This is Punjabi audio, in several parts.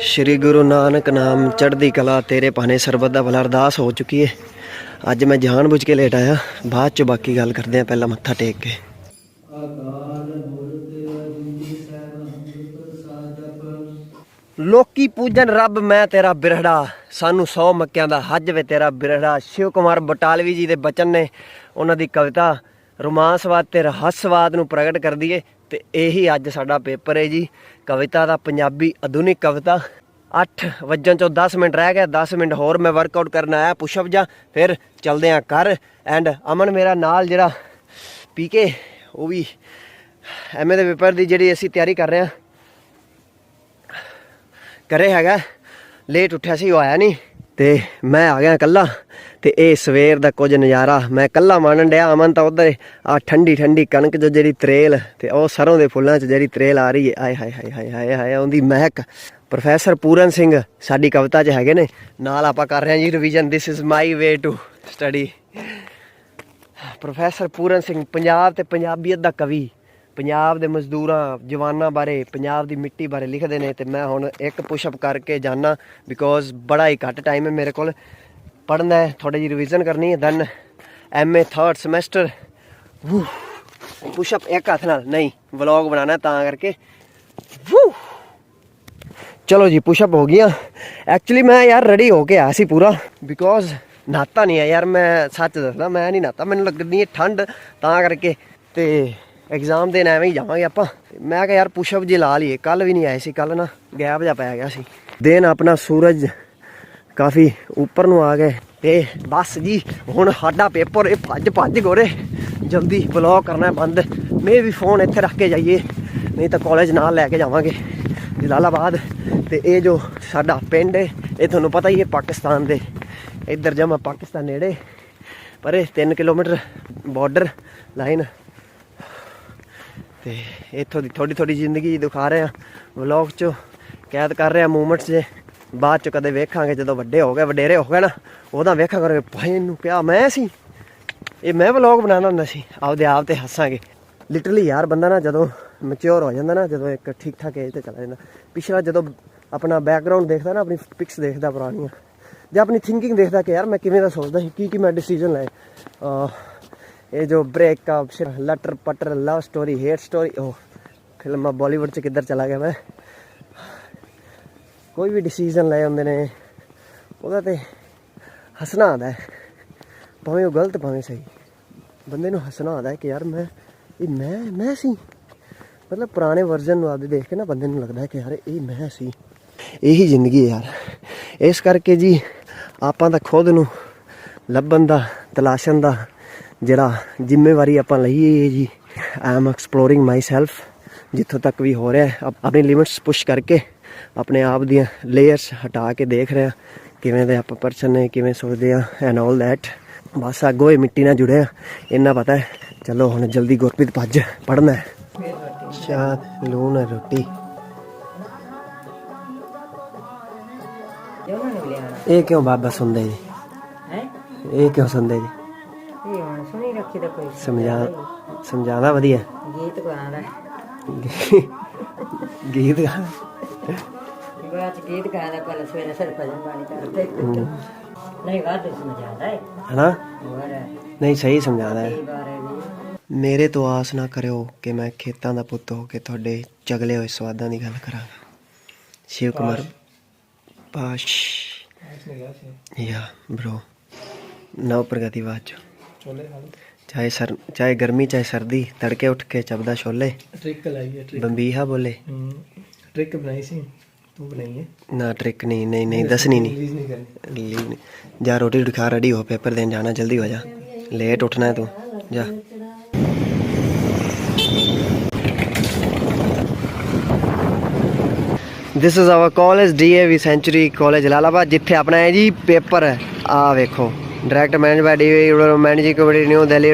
ਸ਼੍ਰੀ ਗੁਰੂ ਨਾਨਕ ਨਾਮ ਚੜ੍ਹਦੀ ਕਲਾ ਤੇਰੇ ਭਾਣੇ ਸਰਬਤ ਦਾ ਭਲਾ ਅਰਦਾਸ ਹੋ ਚੁੱਕੀ ਹੈ ਅੱਜ ਮੈਂ ਜਾਣ ਬੁੱਝ ਕੇ ਲੇਟ ਆਇਆ, ਬਾਅਦ ਚ ਬਾਕੀ ਗੱਲ ਕਰਦੇ ਆ ਪਹਿਲਾਂ ਮੱਥਾ ਟੇਕ ਕੇ। ਲੋਕੀ ਪੂਜਨ ਰੱਬ, ਮੈਂ ਤੇਰਾ ਬਿਰਹੜਾ। ਸਾਨੂੰ 100 ਮੱਕਿਆਂ ਦਾ ਹੱਜ ਵੇ ਤੇਰਾ ਬਿਰਹੜਾ। ਸ਼ਿਵ ਕੁਮਾਰ ਬਟਾਲਵੀ ਜੀ ਦੇ ਬਚਨ ਨੇ, ਉਹਨਾਂ ਦੀ ਕਵਿਤਾ ਰੋਮਾਂਸਵਾਦ ਤੇ ਰਹੱਸਵਾਦ ਨੂੰ ਪ੍ਰਗਟ ਕਰਦੀ ਏ। ਤੇ ਇਹੀ ਅੱਜ ਸਾਡਾ ਪੇਪਰ ਹੈ ਜੀ। ਕਵਿਤਾ ਦਾ ਪੰਜਾਬੀ ਆਧੁਨਿਕ ਕਵਿਤਾ। 8 ਵਜਣ ਚੋਂ 10 ਮਿੰਟ ਰਹਿ ਗਏ 10 ਮਿੰਟ ਹੋਰ ਮੈਂ ਵਰਕਆਊਟ ਕਰਨ ਆਇਆ ਪੁਸ਼ਅਪ ਜਾਂ। ਫਿਰ ਚਲਦੇ ਆ ਕਰ ਐਂਡ ਅਮਨ ਮੇਰਾ ਨਾਲ ਜਿਹੜਾ ਪੀਕੇ ਉਹ ਵੀ ਐਮਏ ਦੇ ਪੇਪਰ ਦੀ ਜਿਹੜੀ ਅਸੀਂ ਤਿਆਰੀ ਕਰ ਰਹੇ ਹਾਂ। ਕਰੇ ਹੈਗਾ। ਲੇਟ ਉੱਠਿਆ ਸੀ, ਉਹ ਆਇਆ ਨਹੀਂ। ਤੇ ਮੈਂ ਆ ਗਿਆ ਇਕੱਲਾ ਤੇ ਇਹ ਸਵੇਰ ਦਾ ਕੁਝ ਨਜ਼ਾਰਾ। ਮੈਂ ਇਕੱਲਾ ਮਾਣਨ ਡਿਆ, ਅਮਨ ਤਾਂ ਉਧਰ ਆ ਠੰਡੀ ਠੰਡੀ ਕਣਕ ਜੋ ਜਿਹੜੀ ਤਰੇਲ ਤੇ ਉਹ ਸਰੋਂ ਦੇ ਫੁੱਲਾਂ 'ਚ ਜਿਹੜੀ ਤਰੇਲ ਆ ਰਹੀ ਹੈ ਆਏ ਹਾਏ ਹਾਏ ਹਾਏ ਹਾਏ ਹਾਏ, ਉਹਦੀ ਮਹਿਕ। ਪ੍ਰੋਫੈਸਰ ਪੂਰਨ ਸਿੰਘ ਸਾਡੀ ਕਵਿਤਾ 'ਚ ਹੈਗੇ ਨੇ। ਨਾਲ ਆਪਾਂ ਕਰ ਰਹੇ ਹਾਂ ਜੀ revision this is my way to study professor Puran Singh, Punjab ਤੇ ਪੰਜਾਬੀਅਤ ਦਾ ਕਵੀ। ਪੰਜਾਬ ਦੇ ਮਜ਼ਦੂਰਾਂ, ਜਵਾਨਾਂ ਬਾਰੇ, ਪੰਜਾਬ ਦੀ ਮਿੱਟੀ ਬਾਰੇ ਲਿਖਦੇ ਨੇ ਤੇ ਮੈਂ ਹੁਣ ਇੱਕ ਪੁਸ਼ਅਪ ਕਰਕੇ ਜਾਣਾ ਬਿਕੋਜ਼ ਬੜਾ ਹੀ ਘੱਟ ਟਾਈਮ ਹੈ ਮੇਰੇ ਕੋਲ। ਪੜ੍ਹਨਾ ਹੈ ਥੋੜੀ ਜਿਹੀ ਰਿਵੀਜ਼ਨ ਕਰਨੀ ਹੈ then MA 3rd semester push-up ਇੱਕ ਹੱਥ ਨਾਲ, ਨਹੀਂ ਵਲੌਗ ਬਣਾਉਣਾ ਤਾਂ ਕਰਕੇ। ਚਲੋ ਜੀ ਪੁਸ਼ਅਪ ਹੋ ਗਈਆਂ। ਐਕਚੁਅਲੀ ਮੈਂ ਯਾਰ ਰੈਡੀ ਹੋ ਕੇ ਆਇਆ ਸੀ ਪੂਰਾ ਬਿਕੋਜ਼ ਨਾਤਾ ਨਹੀਂ ਆ ਯਾਰ, ਮੈਂ ਸੱਚ ਦੱਸਦਾ, ਮੈਂ ਨਹੀਂ ਨਾਤਾ, ਮੈਨੂੰ ਲੱਗਦੀ ਹੈ ਠੰਡ ਤਾਂ ਕਰਕੇ। ਤੇ ਐਗਜ਼ਾਮ ਦੇਣ ਐਵੇਂ ਹੀ ਜਾਵਾਂਗੇ ਆਪਾਂ। ਮੈਂ ਕਿਹਾ ਯਾਰ ਪੁਸ਼ਅਪ ਜੇ ਲਾ ਲਈਏ। ਕੱਲ ਵੀ ਨਹੀਂ ਆਏ ਸੀ ਕੱਲ ਨਾ ਗੈਪ ਜਾ ਪੈ ਗਿਆ ਸੀ। ਦਿਨ ਆਪਣਾ ਸੂਰਜ ਕਾਫੀ ਉੱਪਰ ਨੂੰ ਆ ਗਏ। ਤੇ ਬਸ ਜੀ, ਹੁਣ ਸਾਡਾ ਪੇਪਰ, ਇਹ ਭੱਜ ਭੱਜ ਗੋਰੇ। ਜਲਦੀ ਬਲੌਕ ਕਰਨਾ ਬੰਦ। ਮੈਂ ਵੀ ਫੋਨ ਇੱਥੇ ਰੱਖ ਕੇ ਜਾਈਏ। ਨਹੀਂ ਤਾਂ ਕਾਲਜ ਨਾਲ ਲੈ ਕੇ ਜਾਵਾਂਗੇ ਜਲਾਲਾਬਾਦ। ਤੇ ਇਹ ਜੋ ਸਾਡਾ ਪਿੰਡ ਹੈ ਇਹ ਤੁਹਾਨੂੰ ਪਤਾ ਹੀ ਹੈ ਪਾਕਿਸਤਾਨ ਦੇ। ਇੱਧਰ ਜਮਾ ਪਾਕਿਸਤਾਨ ਨੇੜੇ। ਪਰ ਇਹ 3 ਕਿਲੋਮੀਟਰ ਬਾਰਡਰ ਲਾਈਨ ਤੇ ਇੱਥੋਂ ਦੀ ਥੋੜੀ ਥੋੜੀ ਜ਼ਿੰਦਗੀ ਦਿਖਾ ਰਹੇ ਆ ਵਲੌਗ ਚ ਕੈਦ ਕਰ ਰਹੇ ਆ ਮੂਮੈਂਟਸ ਜੇ। ਬਾਅਦ ਚ ਕਦੇ ਵੇਖਾਂਗੇ ਜਦੋਂ ਵੱਡੇ ਹੋ ਗਏ, ਵਡੇਰੇ ਹੋ ਗਏ ਨਾ ਉਹਦਾ ਵੇਖਾਂ ਕਰਾਂਗੇ, ਭਾਈ ਇਹਨੂੰ ਕਿਹਾ ਮੈਂ ਸੀ। ਇਹ ਮੈਂ ਵਲੌਗ ਬਣਾਉਂਦਾ ਹੁੰਦਾ ਸੀ, ਆਪਦੇ ਆਪ ਤੇ ਹੱਸਾਂਗੇ। ਲਿਟਰਲੀ ਯਾਰ ਬੰਦਾ ਨਾ ਜਦੋਂ ਮੈਚੁਰ ਹੋ ਜਾਂਦਾ ਨਾ, ਜਦੋਂ ਇੱਕ ਠੀਕ ਠਾਕ ਏਜ ਤੇ ਚਲਾ ਜਾਂਦਾ। ਪਿਛਲਾ ਜਦੋਂ ਆਪਣਾ ਬੈਕਗ੍ਰਾਉਂਡ ਦੇਖਦਾ ਨਾ, ਆਪਣੀ ਪਿਕਸ ਦੇਖਦਾ ਪੁਰਾਣੀਆਂ, ਜਾਂ ਆਪਣੀ ਥਿੰਕਿੰਗ ਦੇਖਦਾ ਕਿ ਯਾਰ ਮੈਂ ਕਿਵੇਂ ਦਾ ਸੋਚਦਾ ਸੀ ਕੀ ਕੀ ਮੈਂ ਡਿਸੀਜਨ ਲਏ। ਇਹ ਜੋ ਬ੍ਰੇਕਅਪ ਫਿਰ ਲਟਰ ਪਟਰ ਲਵ ਸਟੋਰੀ ਹੇਟ ਸਟੋਰੀ ਉਹ ਫਿਲਮਾਂ ਬਾਲੀਵੁੱਡ ਚ ਕਿੱਧਰ ਚਲਾ ਗਿਆ ਮੈਂ। ਕੋਈ ਵੀ ਡਿਸੀਜਨ ਲਏ ਹੁੰਦੇ ਨੇ, ਉਹਦਾ ਤੇ ਹੱਸਣਾ ਆਉਂਦਾ ਭਾਵੇਂ ਉਹ ਗਲਤ, ਭਾਵੇਂ ਸਹੀ। ਬੰਦੇ ਨੂੰ ਹੱਸਣਾ ਆਉਂਦਾ ਕਿ ਯਾਰ ਮੈਂ, ਇਹ ਮੈਂ ਮੈਂ ਸੀ। ਮਤਲਬ ਪੁਰਾਣੇ ਵਰਜ਼ਨ ਨੂੰ ਆਪਦੇ ਦੇਖ ਕੇ ਨਾ ਬੰਦੇ ਨੂੰ ਲੱਗਦਾ ਕਿ ਯਾਰ ਇਹ ਮੈਂ ਸੀ। ਇਹੀ ਜ਼ਿੰਦਗੀ ਹੈ ਯਾਰ। ਇਸ ਕਰਕੇ ਜੀ, ਆਪਾਂ ਤਾਂ ਖੁਦ ਨੂੰ ਲੱਭਣ ਦਾ, ਤਲਾਸ਼ਣ ਦਾ ਜਿਹੜਾ ਜ਼ਿੰਮੇਵਾਰੀ ਆਪਾਂ ਲਈ ਹੈ ਜੀ I am exploring myself ਜਿੱਥੋਂ ਤੱਕ ਵੀ ਹੋ ਰਿਹਾ ਹੈ। ਆਪ- ਆਪਣੀ ਲਿਮਿਟਸ ਪੁਸ਼ ਕਰਕੇ ਆਪਣੇ ਆਪ ਦੀਆਂ ਲੇਅਰਸ ਹਟਾ ਕੇ ਦੇਖ ਰਿਹਾ ਕਿਵੇਂ ਦੇ ਆਪਾਂ ਪਰਸਨ ਨੇ ਕਿਵੇਂ ਸੋਚਦੇ ਆ ਐਂਡ ਆਲ ਦੈਟ ਬਸ ਅੱਗੋਂ ਇਹ ਮਿੱਟੀ ਨਾਲ ਜੁੜਿਆ ਇੰਨਾ ਪਤਾ ਹੈ। ਚਲੋ ਹੁਣ ਜਲਦੀ ਗੁਰਪ੍ਰੀਤ ਭੱਜ ਪੜਨਾ ਹੈ। ਚਾਹ ਲੂਣ ਰੋਟੀ। ਇਹ ਕਿਉਂ ਬਾਬਾ ਸੁਣਦੇ ਜੀ? ਹੈ? ਇਹ ਕਿਉਂ ਸੁਣਦੇ ਜੀ? ਰੱਖੀ ਦਾ ਕੋਈ ਸਮਝਾ ਸਮਝਾਉਂਦਾ ਵਧੀਆ। ਗੀਤ ਗਾਉਂਦਾ ਗੀਤ ਗਾ ਬਾਅਦ ਚ ਗੀਤ ਗਾਉਂਦਾ ਪਹਿਲਾਂ ਸਵੇਰੇ ਸਿਰ ਭਜਨ ਬਾਣੀ ਕਰਦੇ ਨਹੀਂ ਵਾਦ ਸਮਝਾਉਂਦਾ ਹੈ ਹਨਾ? ਹੋਰ? ਨਹੀਂ ਸਹੀ ਸਮਝਾਉਂਦਾ ਹੈ ਮੇਰੇ ਤੋਂ ਆਸ ਨਾ ਕਰਿਓ ਕਿ ਮੈਂ ਖੇਤਾਂ ਦਾ ਪੁੱਤ ਹੋ ਕੇ ਤੁਹਾਡੇ ਚਗਲੇ ਹੋਏ ਸਵਾਦਾਂ ਦੀ ਗੱਲ ਕਰਾਂਗਾ ਸ਼ਿਵ ਕੁਮਾਰ ਪਾਸ਼। ਯਾ ਬ్రో ਨਵ ਪ੍ਰਗਤੀਵਾਦ ਚਾਹੇ ਸਰ ਚਾਹੇ ਗਰਮੀ ਚਾਹੇ ਸਰਦੀ ਤੜਕੇ ਉੱਠ ਕੇ ਚਬਦਾ ਛੋਲੇ। ਟ੍ਰਿਕ ਲਾਈ ਹੈ ਟ੍ਰਿਕ। ਬੰਬੀਹਾ ਬੋਲੇ। ਟ੍ਰਿਕ ਬਣਾਈ ਸੀ ਤੂੰ ਬਣਾਈ ਹੈ ਨਾ ਟ੍ਰਿਕ ਨਹੀਂ ਨਹੀਂ ਨਹੀਂ ਦੱਸਣੀ ਨਹੀਂ। ਰਿਲੀਜ਼ ਨਹੀਂ ਕਰਨੀ। ਲੀਵ ਨਹੀਂ। ਜਾ ਰੋਟੀ ਖਾ ਰੈਡੀ ਹੋ ਪੇਪਰ ਦੇਣ ਜਾਣਾ ਜਲਦੀ ਹੋ ਜਾ। ਲੇਟ ਉੱਠਣਾ ਹੈ ਤੂੰ। ਜਾ। This is our college DAV century college Lalabad ਜਿੱਥੇ ਆਪਣਾ ਹੈ ਜੀ ਪੇਪਰ ਆ ਵੇਖੋ। Direct manage by DAV managing committee New Delhi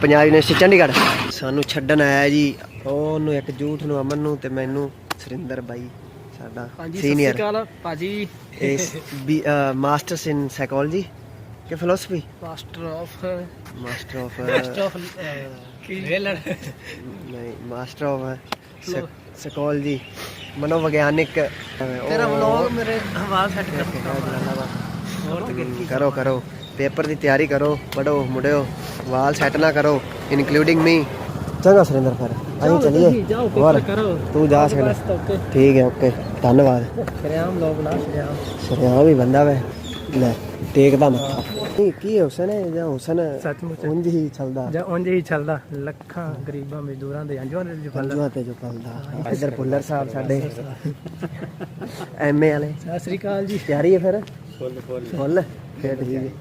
Punjab University Chandigarh. ਸਾਨੂੰ ਛੱਡਣ ਆਇਆ ਜੀ ਉਹਨੂੰ ਇੱਕ ਜੂਠ ਨੂੰ ਅਮਨ ਨੂੰ ਤੇ ਮੈਨੂੰ ਸੁਰਿੰਦਰ ਬਾਈ ਸਾਡਾ ਸੀਨੀਅਰ ਭਾਜੀ। be uh, masters in psychology ਕਿ philosophy? Master of master of ਨਹੀਂ uh, psych- psychology ਮਨੋਵਿਗਿਆਨਿਕ ਤੇਰਾ ਵਲੌਗ ਮੇਰੇ ਹਵਾਲ ਸੈੱਟ ਕਰ ਹੋਰ ਤੇ ਕੀ ਕਰੋ ਕਰੋ। ਪੇਪਰ ਦੀ ਤਿਆਰੀ ਕਰੋ ਪੜੋ ਮੁੜਿਓ ਵਾਲ ਸੈੱਟ ਨਾ ਕਰੋ ਇਨਕਲੂਡਿੰਗ ਮੀ ਚੰਗਾ ਸੁਰਿੰਦਰ ਫਿਰ ਅਸੀਂ ਚਲੀਏ। ਜਾਓ ਹੋਰ ਪੇਪਰ ਕਰੋ। ਤੂੰ ਜਾ ਸਕਦਾ। ਠੀਕ ਹੈ ਓਕੇ। ਧੰਨਵਾਦ। ਸ਼ਰਿਆਮ ਲੋਗ ਨਾ ਸ਼ਰਿਆਮ। ਸਰਿਆ ਵੀ ਬੰਦਾ ਵੇ। ਲੈ ਟੇਕਦਾ ਮੱਥਾ। ਨਹੀਂ ਕੀ ਹੁਸਨ ਹੈ ਜਾਂ ਹੁਸਨ ਸੱਚਮੁੱਚ। ਉਂਝ ਹੀ ਚੱਲਦਾ? ਜਾਂ ਉਂਝ ਹੀ ਚੱਲਦਾ। ਲੱਖਾਂ ਗਰੀਬਾਂ ਮਜ਼ਦੂਰਾਂ ਦੇ ਅੰਜਵਾਂ ਦੇ ਪੰਜਵਾਂ ਤੇ ਜੋ ਚੱਲਦਾ ਇੱਧਰ ਪੁੱਲਰ ਸਾਹਿਬ ਸਾਡੇ। ਐਮਏ ਵਾਲੇ। ਸਤਿ ਸ੍ਰੀ ਅਕਾਲ ਜੀ। ਤਿਆਰੀ ਹੈ ਫਿਰ? ਫੁੱਲ ਫੁੱਲ ਫੁੱਲ ਫਿਰ ਠੀਕ ਹੈ